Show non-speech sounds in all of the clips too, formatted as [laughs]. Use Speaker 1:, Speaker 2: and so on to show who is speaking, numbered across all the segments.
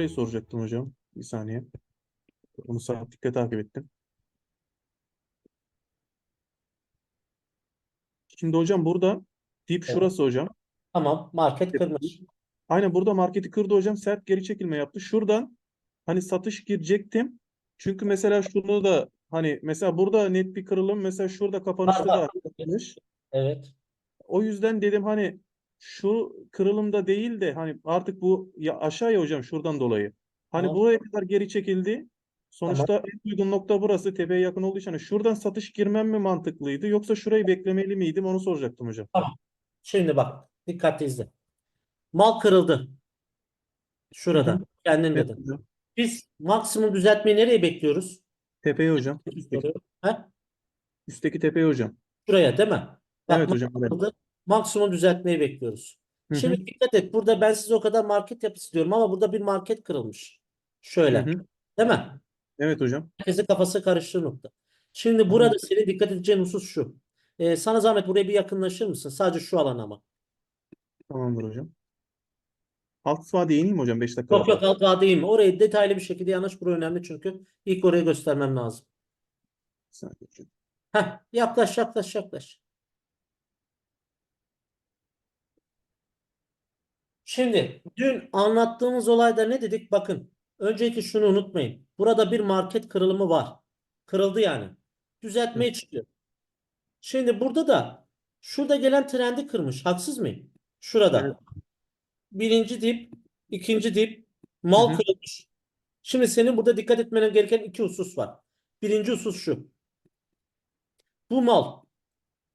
Speaker 1: şurayı soracaktım hocam. Bir saniye. Onu saat dikkat takip ettim. Şimdi hocam burada dip
Speaker 2: Evet.
Speaker 1: şurası hocam.
Speaker 2: Tamam. Market kırmış.
Speaker 1: Aynen burada marketi kırdı hocam. Sert geri çekilme yaptı. Şuradan hani satış girecektim. Çünkü mesela şunu da hani mesela burada net bir kırılım mesela şurada kapanışta da
Speaker 2: var.
Speaker 1: yapmış.
Speaker 2: Evet.
Speaker 1: O yüzden dedim hani şu kırılımda değil de hani artık bu ya aşağıya hocam şuradan dolayı. Hani
Speaker 2: Tamam.
Speaker 1: buraya kadar geri çekildi. Sonuçta en uygun nokta burası. Tepeye yakın olduğu için hani şuradan satış girmem mi mantıklıydı yoksa şurayı beklemeli miydim onu soracaktım hocam.
Speaker 2: Şimdi bak. Dikkatli izle. Mal kırıldı. Şurada.
Speaker 1: Hı.
Speaker 2: Kendin
Speaker 1: Evet
Speaker 2: dedin.
Speaker 1: hocam.
Speaker 2: Biz maksimum düzeltmeyi nereye bekliyoruz?
Speaker 1: Tepeye hocam. Üstteki.
Speaker 2: Ha?
Speaker 1: üstteki tepeye hocam.
Speaker 2: Şuraya değil mi? Bak,
Speaker 1: Evet hocam. evet.
Speaker 2: Maksimum düzeltmeyi bekliyoruz.
Speaker 1: Hı hı.
Speaker 2: Şimdi dikkat et. Burada ben size o kadar market yapısı diyorum ama burada bir market kırılmış. Şöyle.
Speaker 1: Hı hı.
Speaker 2: Değil mi?
Speaker 1: Evet hocam.
Speaker 2: Herkesin kafası karıştığı nokta. Şimdi burada senin dikkat edeceğin husus şu. Ee, sana zahmet buraya bir yakınlaşır mısın? Sadece şu alan ama.
Speaker 1: Tamamdır hocam. Alt vadeye ineyim mi hocam 5 dakika
Speaker 2: Yok yok alt değil mi? Orayı detaylı bir şekilde yanaş. Burası önemli çünkü. ilk orayı göstermem lazım. Heh, yaklaş yaklaş yaklaş. Şimdi dün anlattığımız olayda ne dedik? Bakın. Önceki şunu unutmayın. Burada bir market kırılımı var. Kırıldı yani. Düzeltmeye çıkıyor. Şimdi burada da şurada gelen trendi kırmış. Haksız mıyım? Şurada.
Speaker 1: Evet.
Speaker 2: Birinci dip, ikinci dip, mal
Speaker 1: hı.
Speaker 2: kırılmış. Şimdi senin burada dikkat etmen gereken iki husus var. Birinci husus şu. Bu mal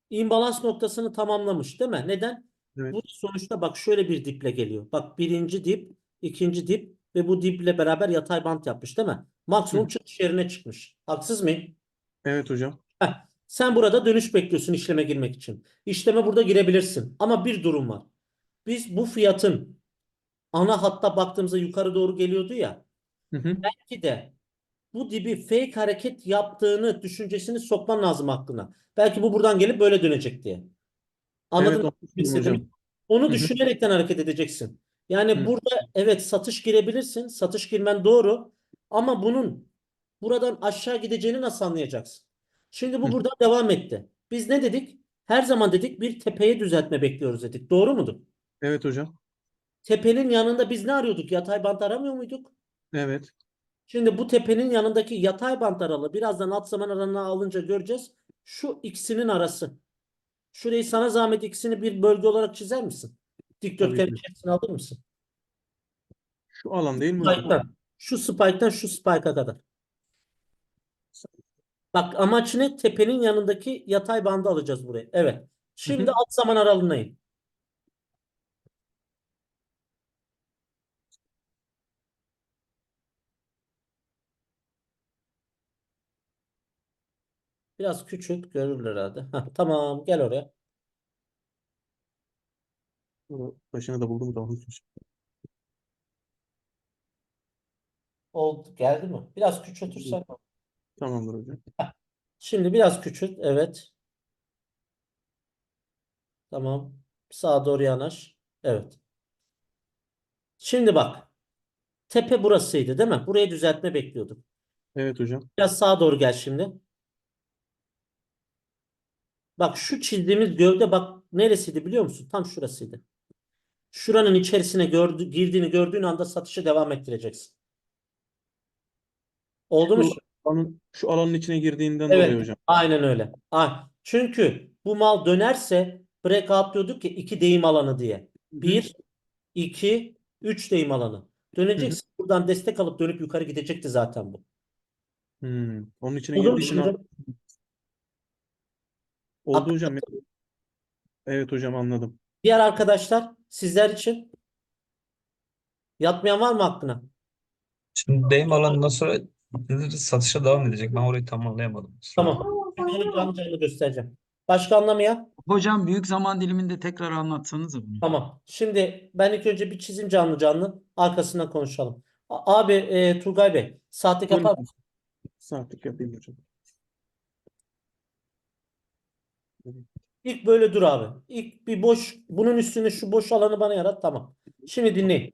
Speaker 2: imbalans noktasını tamamlamış değil mi? Neden?
Speaker 1: Evet.
Speaker 2: Bu sonuçta bak şöyle bir diple geliyor. Bak birinci dip, ikinci dip ve bu diple beraber yatay bant yapmış değil mi? Maksimum
Speaker 1: Hı.
Speaker 2: çıkış yerine çıkmış. Haksız mıyım?
Speaker 1: Evet hocam.
Speaker 2: Heh, sen burada dönüş bekliyorsun işleme girmek için. İşleme burada girebilirsin. Ama bir durum var. Biz bu fiyatın ana hatta baktığımızda yukarı doğru geliyordu ya.
Speaker 1: Hı hı.
Speaker 2: Belki de bu dibi fake hareket yaptığını düşüncesini sokman lazım aklına. Belki bu buradan gelip böyle dönecek diye. Anladın
Speaker 1: Evet
Speaker 2: mı?
Speaker 1: hocam.
Speaker 2: Onu
Speaker 1: Hı hı.
Speaker 2: düşünerekten hareket edeceksin. Yani
Speaker 1: Hı.
Speaker 2: burada evet satış girebilirsin. Satış girmen doğru. Ama bunun buradan aşağı gideceğini nasıl anlayacaksın? Şimdi bu
Speaker 1: Hı.
Speaker 2: buradan devam etti. Biz ne dedik? Her zaman dedik bir tepeye düzeltme bekliyoruz dedik. Doğru mudur?
Speaker 1: Evet hocam.
Speaker 2: Tepenin yanında biz ne arıyorduk? Yatay bant aramıyor muyduk?
Speaker 1: Evet.
Speaker 2: Şimdi bu tepenin yanındaki yatay bant aralığı birazdan alt zaman aralığına alınca göreceğiz. Şu ikisinin arası. Şurayı sana zahmet ikisini bir bölge olarak çizer misin? Dikdörtgen içerisine alır mısın?
Speaker 1: Şu alan değil mi?
Speaker 2: Spike'dan. Şu spike'dan şu spike'a kadar. Bak amaç ne? Tepenin yanındaki yatay bandı alacağız buraya. Evet. Şimdi alt zaman aralığına in. Biraz küçült görürler herhalde. Heh, tamam gel oraya.
Speaker 1: Başına da buldum onu
Speaker 2: Oldu. Geldi mi? Biraz küçültürsen.
Speaker 1: Tamamdır hocam.
Speaker 2: Şimdi biraz küçült. Evet. Tamam. Sağa doğru yanaş. Evet. Şimdi bak. Tepe burasıydı değil mi? Burayı düzeltme bekliyorduk.
Speaker 1: Evet hocam.
Speaker 2: Biraz sağa doğru gel şimdi. Bak şu çizdiğimiz gövde bak neresiydi biliyor musun? Tam şurasıydı. Şuranın içerisine gördü, girdiğini gördüğün anda satışı devam ettireceksin. Oldu mu?
Speaker 1: Şu alanın, şu alanın içine girdiğinden
Speaker 2: Evet.
Speaker 1: dolayı hocam.
Speaker 2: Aynen öyle. Çünkü bu mal dönerse breakout diyorduk ki iki deyim alanı diye. Bir, iki, üç deyim alanı. Döneceksin. Buradan destek alıp dönüp yukarı gidecekti zaten bu.
Speaker 1: Hmm. Onun içine
Speaker 2: şimdi?
Speaker 1: Oldu hocam. Evet hocam anladım.
Speaker 2: Diğer arkadaşlar sizler için yatmayan var mı aklına?
Speaker 3: Şimdi deyim alanından sonra satışa devam edecek. Ben orayı tam anlayamadım.
Speaker 2: Tamam. Onu canlı canlı göstereceğim. Başka anlamayan?
Speaker 4: Hocam büyük zaman diliminde tekrar anlatsanız bunu.
Speaker 2: Tamam. Şimdi ben ilk önce bir çizim canlı canlı. Arkasından konuşalım. A- Abi e, Turgay Bey saatlik
Speaker 1: Buyurun.
Speaker 2: yapar mısın?
Speaker 1: Saatlik yapayım hocam.
Speaker 2: İlk böyle dur abi. İlk bir boş bunun üstüne şu boş alanı bana yarat tamam. Şimdi dinleyin.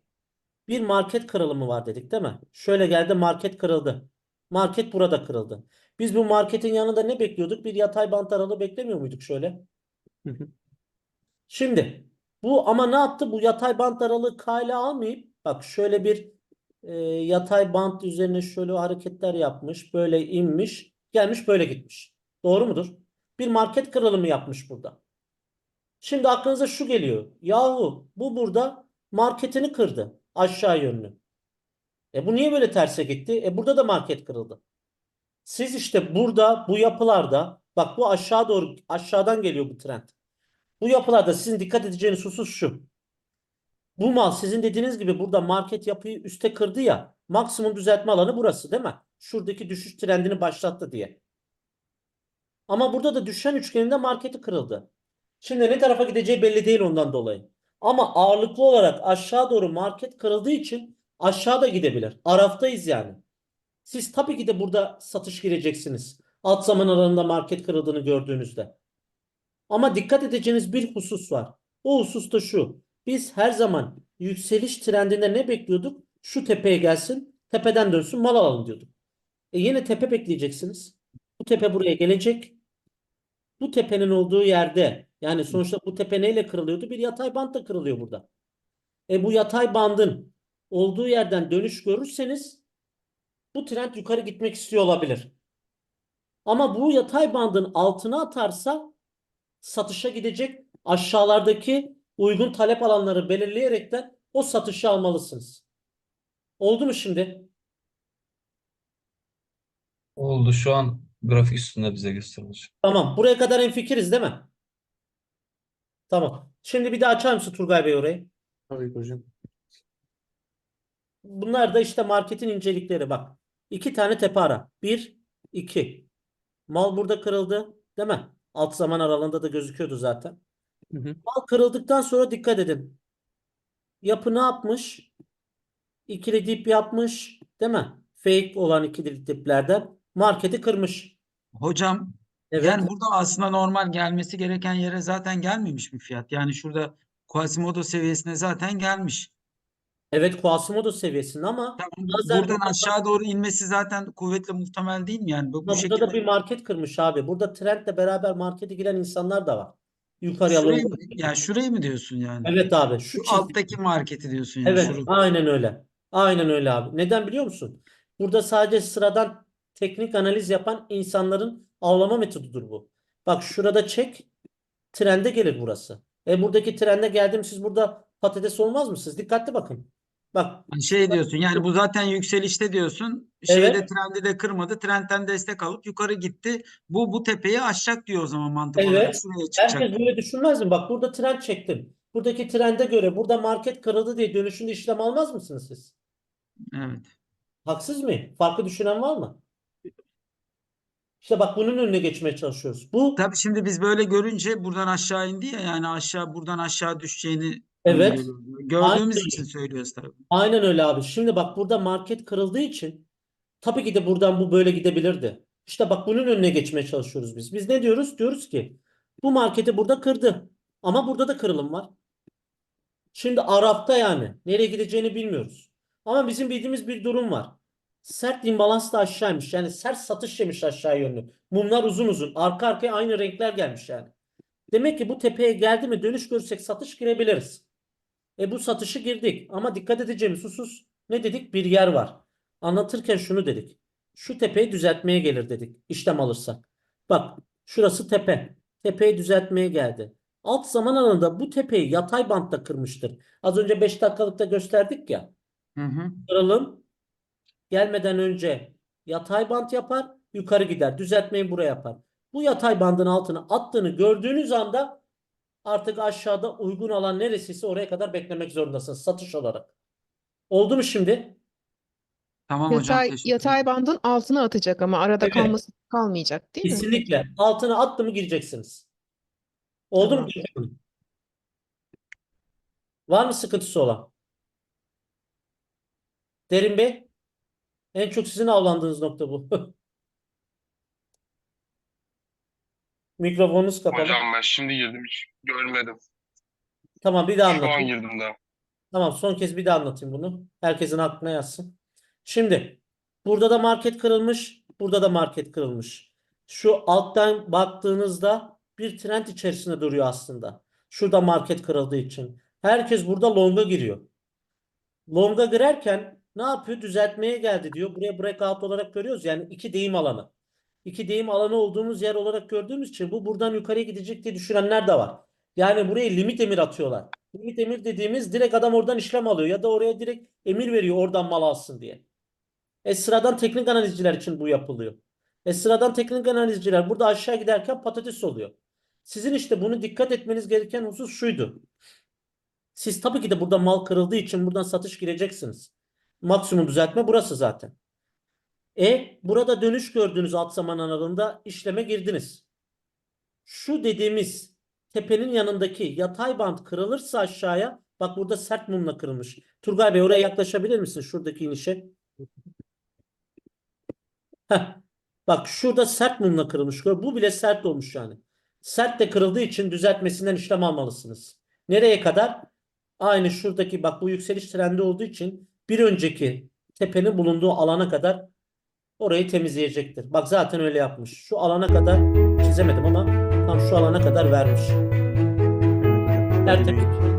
Speaker 2: Bir market kırılımı var dedik değil mi? Şöyle geldi market kırıldı. Market burada kırıldı. Biz bu marketin yanında ne bekliyorduk? Bir yatay bant aralığı beklemiyor muyduk şöyle?
Speaker 1: Hı hı.
Speaker 2: Şimdi bu ama ne yaptı? Bu yatay bant aralığı kale almayıp bak şöyle bir e, yatay bant üzerine şöyle hareketler yapmış. Böyle inmiş. Gelmiş böyle gitmiş. Doğru mudur? Bir market kırılımı yapmış burada. Şimdi aklınıza şu geliyor. Yahu bu burada marketini kırdı. Aşağı yönlü. E bu niye böyle terse gitti? E burada da market kırıldı. Siz işte burada bu yapılarda bak bu aşağı doğru aşağıdan geliyor bu trend. Bu yapılarda sizin dikkat edeceğiniz husus şu. Bu mal sizin dediğiniz gibi burada market yapıyı üste kırdı ya. Maksimum düzeltme alanı burası değil mi? Şuradaki düşüş trendini başlattı diye. Ama burada da düşen üçgeninde marketi kırıldı. Şimdi ne tarafa gideceği belli değil ondan dolayı. Ama ağırlıklı olarak aşağı doğru market kırıldığı için aşağıda gidebilir. Araftayız yani. Siz tabii ki de burada satış gireceksiniz. Alt zaman aralığında market kırıldığını gördüğünüzde. Ama dikkat edeceğiniz bir husus var. O husus da şu. Biz her zaman yükseliş trendinde ne bekliyorduk? Şu tepeye gelsin, tepeden dönsün, mal alalım diyorduk. E yine tepe bekleyeceksiniz. Bu tepe buraya gelecek. Bu tepenin olduğu yerde yani sonuçta bu tepe neyle kırılıyordu? Bir yatay bantla kırılıyor burada. E bu yatay bandın olduğu yerden dönüş görürseniz bu trend yukarı gitmek istiyor olabilir. Ama bu yatay bandın altına atarsa satışa gidecek aşağılardaki uygun talep alanları belirleyerekten o satışı almalısınız. Oldu mu şimdi?
Speaker 3: Oldu şu an grafik üstünde bize gösterilir.
Speaker 2: Tamam. Buraya kadar hemfikiriz değil mi? Tamam. Şimdi bir daha açar mısın Turgay Bey orayı?
Speaker 1: Tabii ki hocam.
Speaker 2: Bunlar da işte marketin incelikleri bak. İki tane tepe ara. Bir, iki. Mal burada kırıldı, değil mi? Alt zaman aralığında da gözüküyordu zaten.
Speaker 1: Hı hı.
Speaker 2: Mal kırıldıktan sonra dikkat edin. Yapı ne yapmış? İkili dip yapmış, değil mi? Fake olan ikili diplerden marketi kırmış.
Speaker 4: Hocam
Speaker 2: Evet.
Speaker 4: yani burada aslında normal gelmesi gereken yere zaten gelmemiş mi fiyat? Yani şurada Quasimodo seviyesine zaten gelmiş.
Speaker 2: Evet Quasimodo seviyesinde ama Lazer
Speaker 4: buradan
Speaker 2: burada-
Speaker 4: aşağı doğru inmesi zaten kuvvetle muhtemel değil mi? Yani bu, bu
Speaker 2: burada
Speaker 4: şekilde
Speaker 2: da bir market kırmış abi. Burada trendle beraber markete giren insanlar da var. Yukarıya
Speaker 4: şurayı mı, yani şurayı mı diyorsun yani?
Speaker 2: Evet abi şu
Speaker 4: Şu
Speaker 2: çizgi.
Speaker 4: alttaki marketi diyorsun yani
Speaker 2: Evet,
Speaker 4: şurası.
Speaker 2: aynen öyle. Aynen öyle abi. Neden biliyor musun? Burada sadece sıradan teknik analiz yapan insanların avlama metodudur bu. Bak şurada çek, trende gelir burası. E buradaki trende geldim siz burada patates olmaz mısınız? Dikkatli bakın. Bak
Speaker 4: şey diyorsun yani bu zaten yükselişte diyorsun.
Speaker 2: Evet.
Speaker 4: Şeyde trendi de kırmadı. Trendten destek alıp yukarı gitti. Bu bu tepeyi aşacak diyor o zaman mantık
Speaker 2: Evet.
Speaker 4: olarak. Şuraya çıkacak.
Speaker 2: herkes böyle düşünmez mi? Bak burada trend çektim. Buradaki trende göre burada market kırıldı diye dönüşünde işlem almaz mısınız siz?
Speaker 4: Evet.
Speaker 2: Haksız mıyım? Farklı düşünen var mı? İşte bak bunun önüne geçmeye çalışıyoruz. Bu
Speaker 4: Tabii şimdi biz böyle görünce buradan aşağı indi ya yani aşağı buradan aşağı düşeceğini
Speaker 2: Evet.
Speaker 4: Gördüğümüz
Speaker 2: Aynen.
Speaker 4: için söylüyoruz tabii.
Speaker 2: Aynen öyle abi. Şimdi bak burada market kırıldığı için tabii ki de buradan bu böyle gidebilirdi. İşte bak bunun önüne geçmeye çalışıyoruz biz. Biz ne diyoruz? Diyoruz ki bu marketi burada kırdı. Ama burada da kırılım var. Şimdi Arap'ta yani nereye gideceğini bilmiyoruz. Ama bizim bildiğimiz bir durum var. Sert imbalans da aşağıymış. Yani sert satış yemiş aşağı yönlü. Mumlar uzun uzun. Arka arkaya aynı renkler gelmiş yani. Demek ki bu tepeye geldi mi dönüş görürsek satış girebiliriz. E bu satışı girdik ama dikkat edeceğimiz husus ne dedik? Bir yer var. Anlatırken şunu dedik. Şu tepeyi düzeltmeye gelir dedik işlem alırsak. Bak şurası tepe. Tepeyi düzeltmeye geldi. Alt zaman alanında bu tepeyi yatay bantta kırmıştır. Az önce 5 dakikalıkta gösterdik ya.
Speaker 4: Hı hı.
Speaker 2: Kırılım gelmeden önce yatay bant yapar, yukarı gider. Düzeltmeyi buraya yapar. Bu yatay bandın altına attığını gördüğünüz anda artık aşağıda uygun alan neresiyse oraya kadar beklemek zorundasınız satış olarak. Oldu mu şimdi?
Speaker 4: Tamam hocam
Speaker 5: Yatay,
Speaker 4: teşekkür
Speaker 5: yatay bandın altına atacak ama arada
Speaker 2: Evet.
Speaker 5: kalması kalmayacak değil mi?
Speaker 2: Kesinlikle. Altına attı mı gireceksiniz. Oldu mu?
Speaker 5: Tamam.
Speaker 2: Var mı sıkıntısı olan? Derin Bey, en çok sizin avlandığınız nokta bu. [laughs] Mikrofonunuz kapalı.
Speaker 6: Hocam ben şimdi girdim hiç görmedim.
Speaker 2: Tamam bir daha
Speaker 6: Şu an
Speaker 2: anlatın.
Speaker 6: girdim daha.
Speaker 2: Tamam son kez bir daha anlatayım bunu. Herkesin aklına yazsın. Şimdi burada da market kırılmış. Burada da market kırılmış. Şu alttan baktığınızda bir trend içerisinde duruyor aslında. Şurada market kırıldığı için. Herkes burada long'a giriyor. Long'a girerken ne yapıyor? Düzeltmeye geldi diyor. Buraya breakout olarak görüyoruz. Yani iki deyim alanı. İki deyim alanı olduğumuz yer olarak gördüğümüz için bu buradan yukarıya gidecek diye düşünenler de var. Yani buraya limit emir atıyorlar. Limit emir dediğimiz direkt adam oradan işlem alıyor ya da oraya direkt emir veriyor oradan mal alsın diye. E sıradan teknik analizciler için bu yapılıyor. E sıradan teknik analizciler burada aşağı giderken patates oluyor. Sizin işte bunu dikkat etmeniz gereken husus şuydu. Siz tabii ki de burada mal kırıldığı için buradan satış gireceksiniz. Maksimum düzeltme burası zaten. E burada dönüş gördüğünüz alt zaman aralığında işleme girdiniz. Şu dediğimiz tepenin yanındaki yatay bant kırılırsa aşağıya bak burada sert mumla kırılmış. Turgay Bey oraya yaklaşabilir misin şuradaki inişe? Heh. Bak şurada sert mumla kırılmış. Bu bile sert olmuş yani. Sert de kırıldığı için düzeltmesinden işlem almalısınız. Nereye kadar? Aynı şuradaki bak bu yükseliş trendi olduğu için bir önceki tepenin bulunduğu alana kadar orayı temizleyecektir. Bak zaten öyle yapmış. Şu alana kadar çizemedim ama tam şu alana kadar vermiş. Tertemiz.